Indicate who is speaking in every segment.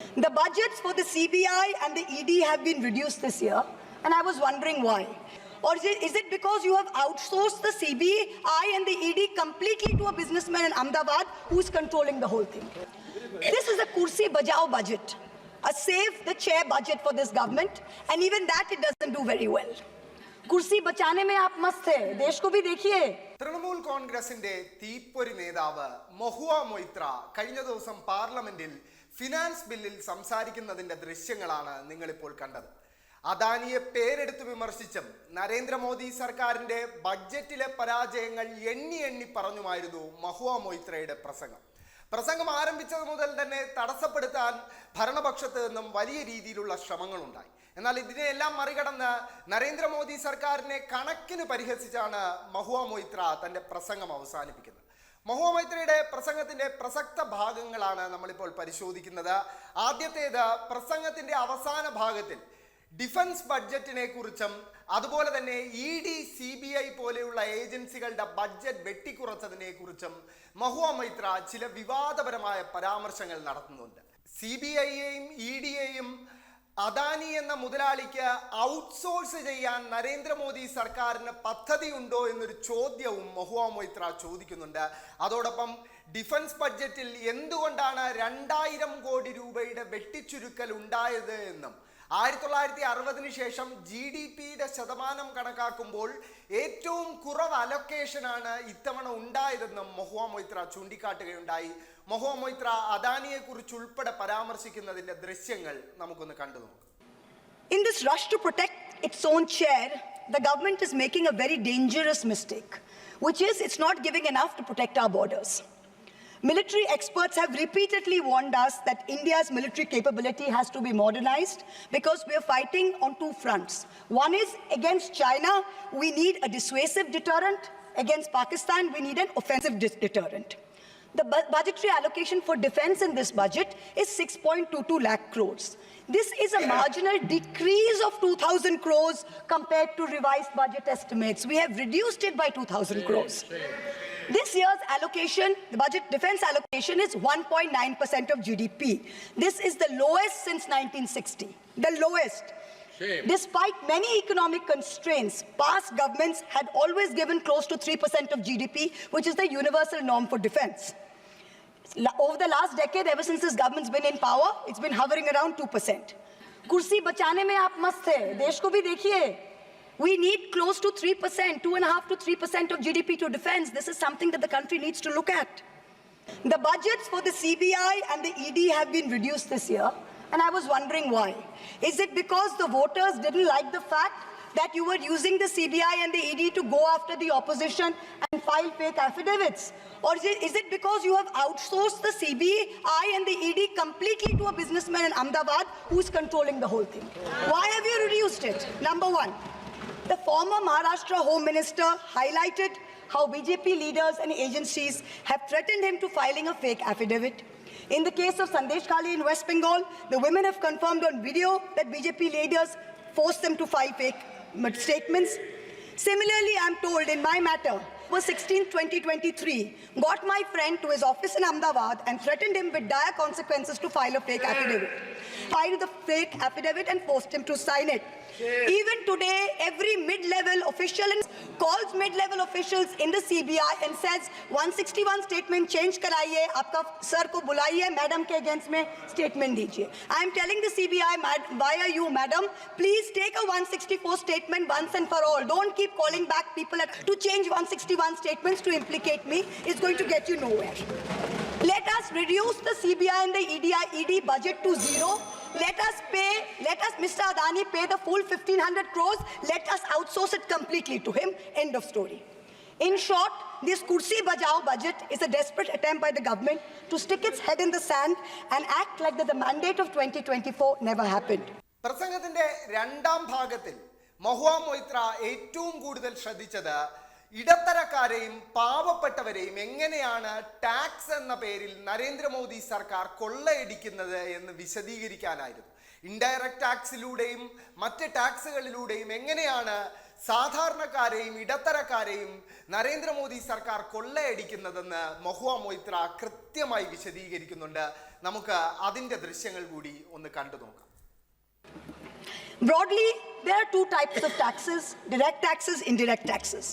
Speaker 1: The budgets for the CBI and the ED have been reduced this year, and I was wondering why. Or is it, is it because you have outsourced the CBI and the ED completely to a businessman in Ahmedabad who is controlling the whole thing? This is a Kursi Bajao budget, a save the chair budget for this government, and even that it doesn't do very well. കുർസി
Speaker 2: തൃണമൂൽ കോൺഗ്രസിന്റെ തീപ്പൊരി നേതാവ് മഹുവ മൊയ്ത്ര കഴിഞ്ഞ ദിവസം പാർലമെന്റിൽ finance ബില്ലിൽ സംസാരിക്കുന്നതിന്റെ ദൃശ്യങ്ങളാണ് നിങ്ങളിപ്പോൾ കണ്ടത്. അദാനിയെ പേരെടുത്ത് വിമർശിച്ചും നരേന്ദ്രമോദി സർക്കാരിന്റെ ബഡ്ജറ്റിലെ പരാജയങ്ങൾ എണ്ണി എണ്ണി പറഞ്ഞുമായിരുന്നു മഹുവ മൊയ്ത്രയുടെ പ്രസംഗം. പ്രസംഗം ആരംഭിച്ചത് മുതൽ തന്നെ തടസ്സപ്പെടുത്താൻ ഭരണപക്ഷത്ത് നിന്നും വലിയ രീതിയിലുള്ള ശ്രമങ്ങളുണ്ടായി. എന്നാൽ ഇതിനെയെല്ലാം മറികടന്ന് നരേന്ദ്രമോദി സർക്കാരിനെ കണക്കിന് പരിഹസിച്ചാണ് മഹുവ മൊയ്ത്ര തന്റെ പ്രസംഗം അവസാനിപ്പിക്കുന്നത്. മഹുവ മൈത്രയുടെ പ്രസംഗത്തിന്റെ പ്രസക്ത ഭാഗങ്ങളാണ് നമ്മളിപ്പോൾ പരിശോധിക്കുന്നത്. ആദ്യത്തേത് പ്രസംഗത്തിന്റെ അവസാന ഭാഗത്തിൽ ഡിഫൻസ് ബഡ്ജറ്റിനെ കുറിച്ചും അതുപോലെ തന്നെ E D C B I പോലെയുള്ള ഏജൻസികളുടെ ബഡ്ജറ്റ് വെട്ടിക്കുറച്ചതിനെ കുറിച്ചും മഹുവ മൈത്ര ചില വിവാദപരമായ പരാമർശങ്ങൾ നടത്തുന്നുണ്ട്. സി ബി ഐയെയും ഇ ഡിയെയും അദാനി എന്ന മുതലാളിക്ക് ഔട്ട്സോഴ്സ് ചെയ്യാൻ നരേന്ദ്രമോദി സർക്കാരിന് പദ്ധതിയുണ്ടോ എന്നൊരു ചോദ്യവും മഹുവ മൊയ്ത്ര ചോദിക്കുന്നുണ്ട്. അതോടൊപ്പം ഡിഫൻസ് ബഡ്ജറ്റിൽ എന്തുകൊണ്ടാണ് രണ്ടായിരം കോടി രൂപയുടെ വെട്ടിച്ചുരുക്കൽ ഉണ്ടായത് എന്നും ആയിരത്തി തൊള്ളായിരത്തി അറുപതിന് ശേഷം ജി ഡി പിയുടെ ശതമാനം കണക്കാക്കുമ്പോൾ ഏറ്റവും കുറവ് അലൊക്കേഷനാണ് ഇത്തവണ ഉണ്ടായതെന്നും മൊഹുവ മൊയ്ത്ര ചൂണ്ടിക്കാട്ടുകയുണ്ടായി. മൊഹുവ മൊയ്ത്ര അദാനിയെ കുറിച്ച് ഉൾപ്പെടെ പരാമർശിക്കുന്നതിന്റെ ദൃശ്യങ്ങൾ നമുക്കൊന്ന് കണ്ടു നോക്കാം
Speaker 1: In this rush to protect its own chair, the government is making a very dangerous mistake, which is it's not giving enough to protect our borders. Military experts have repeatedly warned us that India's military capability has to be modernized because we are fighting on two fronts. One is against China, we need a dissuasive deterrent. Against Pakistan, we need an offensive dis- deterrent. The bu- budgetary allocation for defense in this budget is 6.22 lakh crores. This is a marginal decrease of 2,000 crores compared to revised budget estimates. We have reduced it by 2,000 crores. This year's allocation, the budget defense allocation is 1.9% of GDP. This is the lowest since 1960. The lowest. Despite many economic constraints, past governments had always given close to 3% of GDP, which is the universal norm for defense. La- Over the last decade, ever since this government's been in power, it's been hovering around 2%. कुर्सी बचाने में आप मस्त थे देश को भी देखिए we need close to 3%, 2.5 to 3% of GDP to defense. This is something that the country needs to look at. The budgets for the CBI and the ED have been reduced this year, and I was wondering why. Is it because the voters didn't like the fact that you were using the CBI and the ED to go after the opposition and file fake affidavits? Or is it, is it because you have outsourced the CBI and the ED completely to a businessman in Ahmedabad who's controlling the whole thing? Why have you reduced it? Number one. The former Maharashtra Home Minister highlighted how BJP leaders and agencies have threatened him to filing a fake affidavit. In the case of Sandesh Kali in West Bengal, the women have confirmed on video that BJP leaders forced them to file fake statements. Similarly, I'm told in my matter, was 16, 2023, got my friend to his office in Ahmedabad and threatened him with dire consequences to file a fake affidavit. Filed the fake affidavit and forced him to sign it. Even today, every mid-level official calls mid-level officials in the CBI and says 161 statement change कराइए आपका sir को बुलाइए madam के against में statement दीजिए I am telling the CBI mad- why are you madam please take a 164 statement once and for all don't keep calling back people at, to change 161 statements to implicate me it's going to get you nowhere let us reduce the CBI and the EDI, ED budget to zero. Let us pay, let us, Mr. Adani, pay the full 1500 crores. Let us outsource it completely to him. End of story. In short, this Kursi Bajao budget is a desperate attempt by the government to stick its head in the sand and act like that the mandate of 2024 never happened.
Speaker 2: പ്രസംഗത്തിന്റെ രണ്ടാം ഭാഗത്തിൽ മഹുവ മൊയ്ത്ര ഏറ്റവും കൂടുതൽ ശ്രദ്ധിച്ചത് ഇടത്തരക്കാരെയും പാവപ്പെട്ടവരെയും എങ്ങനെയാണ് tax എന്ന പേരിൽ നരേന്ദ്രമോദി സർക്കാർ കൊള്ളയടിക്കുന്നത് എന്ന് വിശദീകരിക്കാനായിരുന്നു. ഇൻഡയറക്റ്റ് ടാക്സിലൂടെയും മറ്റ് ടാക്സുകളിലൂടെയും എങ്ങനെയാണ് സാധാരണക്കാരെയും ഇടത്തരക്കാരെയും നരേന്ദ്രമോദി സർക്കാർ കൊള്ളയടിക്കുന്നതെന്ന് മഹുവ മൊയ്ത്ര കൃത്യമായി വിശദീകരിക്കുന്നുണ്ട്. നമുക്ക് അതിന്റെ ദൃശ്യങ്ങൾ കൂടി ഒന്ന് കണ്ടു നോക്കാം.
Speaker 1: Broadly, there are two types of taxes direct taxes, indirect taxes.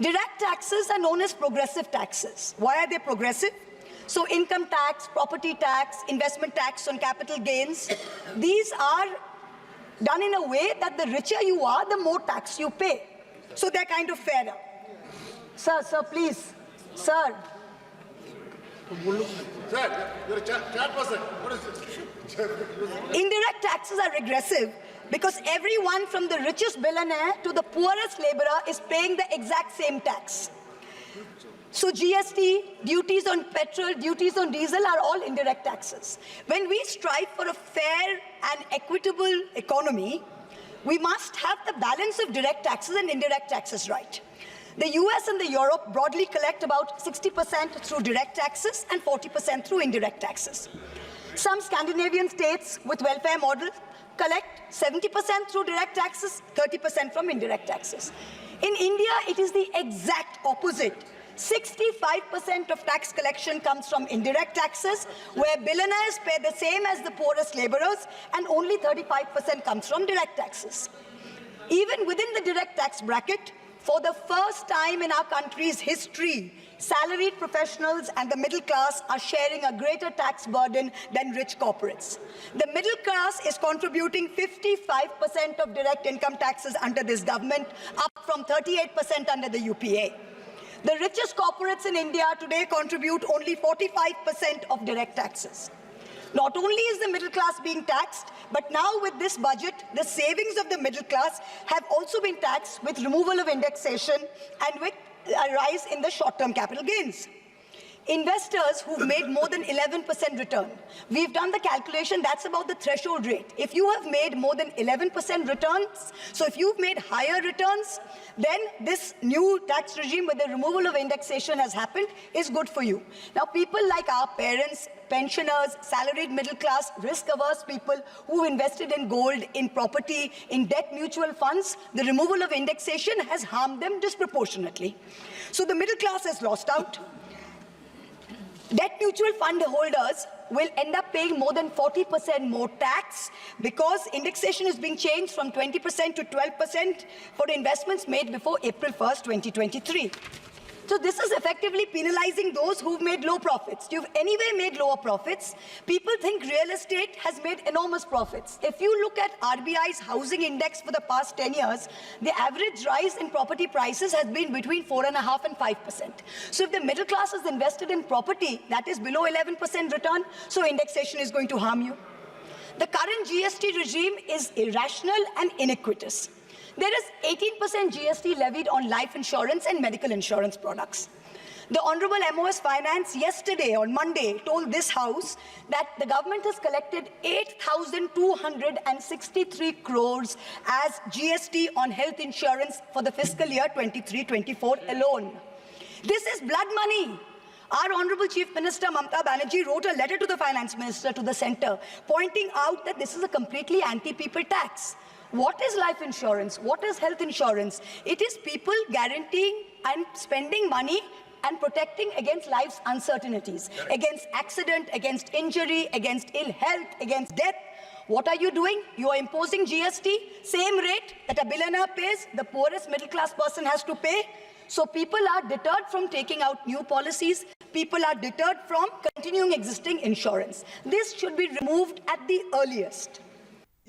Speaker 1: Direct taxes are known as progressive taxes. Why are they progressive? So, income tax, property tax, investment tax on capital gains, these are done in a way that the richer you are, the more tax you pay. So, they're kind of fairer. Sir, sir, please. Sir,
Speaker 3: Sir, you're a chat, chat. What is this?
Speaker 1: Indirect taxes are regressive because everyone from the richest billionaire to the poorest laborer is paying the exact same tax. So GST, duties on petrol, duties on diesel are all indirect taxes. When we strive for a fair and equitable economy, we must have the balance of direct taxes and indirect taxes right. The US and the Europe broadly collect about 60% through direct taxes and 40% through indirect taxes. Some Scandinavian states with welfare models collect 70% through direct taxes, 30% from indirect taxes. In India, it is the exact opposite. 65% of tax collection comes from indirect taxes, where billionaires pay the same as the poorest laborers, and only 35% comes from direct taxes. Even within the direct tax bracket, for the first time in our country's history, salaried professionals and the middle class are sharing a greater tax burden than rich corporates. The middle class is contributing 55% of direct income taxes under this government, up from 38% under the UPA. The richest corporates in India today contribute only 45% of direct taxes. Not only is the middle class being taxed, but now with this budget, the savings of the middle class have also been taxed with removal of indexation and with a rise in the short term capital gains. Investors who've made more than 11% return, we've done the calculation, that's about the threshold rate. If you have made more than 11% returns, so if you've made higher returns, then this new tax regime with the removal of indexation has happened is good for you. Now, people like our parents, pensioners, salaried middle class, risk averse people who invested in gold, in property, in debt mutual funds, the removal of indexation has harmed them disproportionately. So the middle class has lost out. Debt mutual fund holders will end up paying more than 40% more tax because indexation is being changed from 20% to 12% for investments made before April 1st, 2023. So this is effectively penalizing those who've made low profits. You've anyway made lower profits. People think real estate has made enormous profits. If you look at RBI's housing index for the past 10 years, the average rise in property prices has been between 4.5 and 5%. So if the middle class is invested in property, that is below 11% return, so indexation is going to harm you. The current GST regime is irrational and iniquitous. There is 18% GST levied on life insurance and medical insurance products. The Honorable MOS Finance yesterday on Monday told this House that the government has collected 8,263 crores as GST on health insurance for the fiscal year 23-24 alone. This is blood money. Our Honorable Chief Minister Mamta Banerjee wrote a letter to the Finance Minister to the centre pointing out that this is a completely anti-people tax. What is life insurance? What is health insurance? It is people guaranteeing and spending money and protecting against life's uncertainties, against accident, against injury, against ill health, against death. What are you doing? You are imposing GST, same rate that a billionaire pays, the poorest middle class person has to pay. So people are deterred from taking out new policies. People are deterred from continuing existing insurance. This should be removed at the earliest.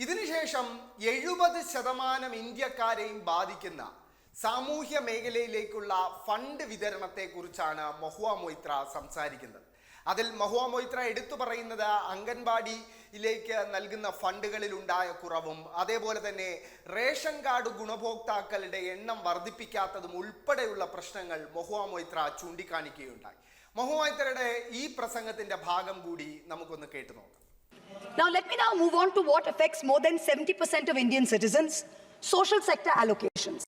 Speaker 2: ഇതിനുശേഷം എഴുപത് ശതമാനം ഇന്ത്യക്കാരെയും ബാധിക്കുന്ന സാമൂഹ്യ മേഖലയിലേക്കുള്ള fund വിതരണത്തെക്കുറിച്ചാണ് മഹുവ മൊയ്ത്ര സംസാരിക്കുന്നത്. അതിൽ മഹുവ മൊയ്ത്ര എടുത്തു പറയുന്നത് അംഗൻവാടിയിലേക്ക് നൽകുന്ന ഫണ്ടുകളിൽ ഉണ്ടായ കുറവും അതേപോലെ തന്നെ റേഷൻ കാർഡ് ഗുണഭോക്താക്കളുടെ എണ്ണം വർദ്ധിപ്പിക്കാത്തതും ഉൾപ്പെടെയുള്ള പ്രശ്നങ്ങൾ മഹുവ മൊയ്ത്ര ചൂണ്ടിക്കാണിക്കുകയുണ്ടായി. മഹുവ മൊയ്ത്രയുടെ ഈ പ്രസംഗത്തിന്റെ ഭാഗം കൂടി നമുക്കൊന്ന് കേട്ടു നോക്കാം
Speaker 1: Now, let me now move on to what affects more than 70% of Indian citizens social sector allocations.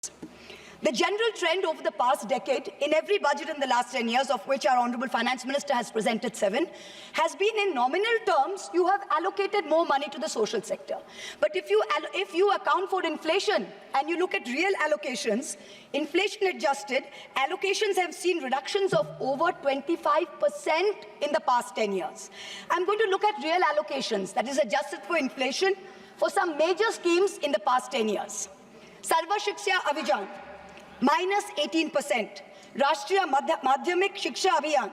Speaker 1: The general trend over the past decade, in every budget in the last 10 years, of which our Honorable Finance Minister has presented seven, has been in nominal terms, you have allocated more money to the social sector. But if you, if you account for inflation and you look at real allocations, inflation adjusted, allocations have seen reductions of over 25% in the past 10 years. I'm going to look at real allocations, that is adjusted for inflation, for some major schemes in the past 10 years. Sarva Shiksha Abhijan, minus 18%. Rashtriya Madhya- Madhyamik Shiksha Abhiyan,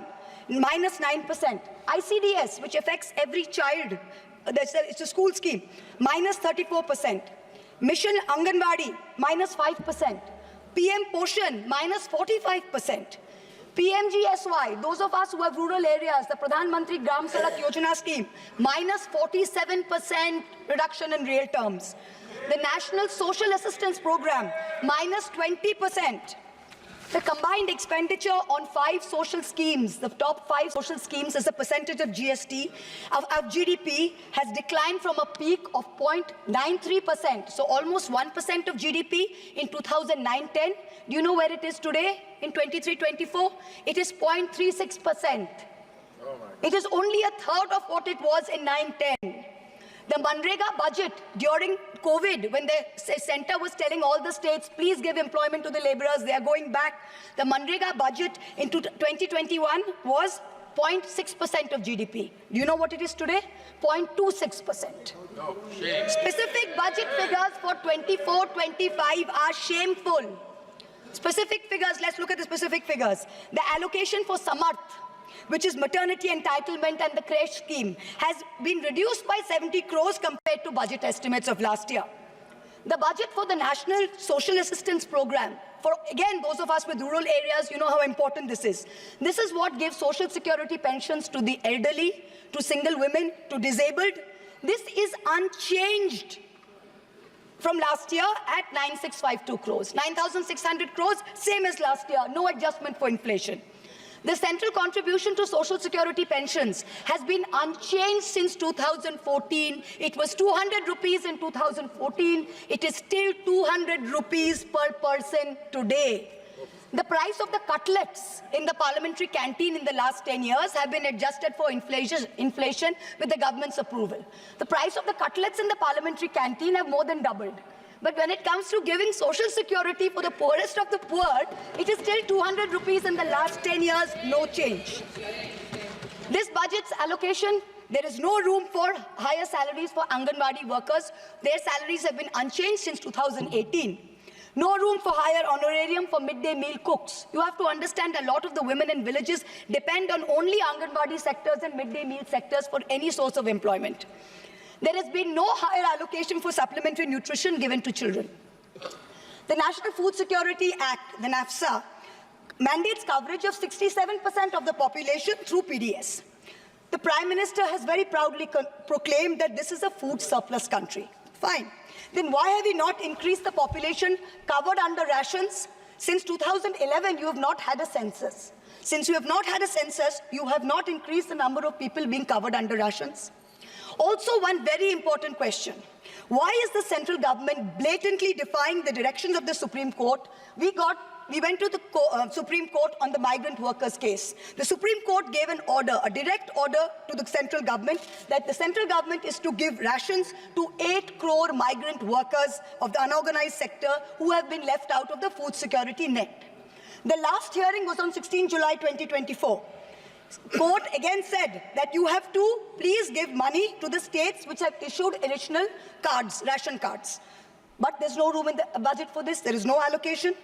Speaker 1: minus 9%. ICDS, which affects every child, uh, that's it's a school scheme, minus 34%. Mission Anganwadi, minus 5%. PM Portion, minus 45%. PMGSY, those of us who have rural areas, the Pradhan Mantri Gram Sadak Yojana scheme, minus 47% reduction in real terms. The National Social Assistance Program, minus 20%. The combined expenditure on five social schemes, the top five social schemes as a percentage of GST, of, of GDP, has declined from a peak of 0.93%, so almost 1% of GDP in 2009-10. Do you know where it is today in 23-24? It is 0.36%. It is only a third of what it was in 9-10. The Manrega budget during COVID, when the center was telling all the states, please give employment to the laborers, they are going back. The Manrega budget in 2021 was 0.6% of GDP. Do you know what it is today? 0.26%. Specific budget figures for 24 25 are shameful. Specific figures, let's look at the specific figures. The allocation for Samarth, which is maternity entitlement and the creche scheme, has been reduced by 70 crores compared to budget estimates of last year. The budget for the National Social Assistance Program, for again, those of us with rural areas, you know how important this is. This is what gives social security pensions to the elderly, to single women, to disabled. This is unchanged from last year at 9652 crores. 9600 crores, same as last year, no adjustment for inflation. The central contribution to social security pensions has been unchanged since 2014. It was 200 rupees in 2014. It is still 200 rupees per person today. The price of the cutlets in the parliamentary canteen in the last 10 years have been adjusted for inflation, with the government's approval. The price of the cutlets in the parliamentary canteen have more than doubled. But when it comes to giving social security for the poorest of the poor, it is still 200 rupees in the last 10 years, no change. This budget's allocation, there is no room for higher salaries for Anganwadi workers. Their salaries have been unchanged since 2018. No room for higher honorarium for midday meal cooks. You have to understand a lot of the women in villages depend on only Anganwadi sectors and midday meal sectors for any source of employment. There has been no higher allocation for supplementary nutrition given to children. The National Food Security Act, the NAFSA, mandates coverage of 67% of the population through PDS. The Prime Minister has very proudly proclaimed that this is a food surplus country. Fine. Then why have we not increased the population covered under rations? Since 2011, you have not had a census. Since you have not had a census, you have not increased the number of people being covered under rations. Also, one very important question. Why is the central government blatantly defying the directions of the Supreme Court? We got we went to the co- uh, Supreme Court on the migrant workers case. The Supreme Court gave an order, a direct order to the central government that the central government is to give rations to 8 crore migrant workers of the unorganized sector who have been left out of the food security net. The last hearing was on 16 July 2024 court again said that you have to please give money to the states which have issued additional cards, ration cards. But there's no room in the budget for this. There is no allocation.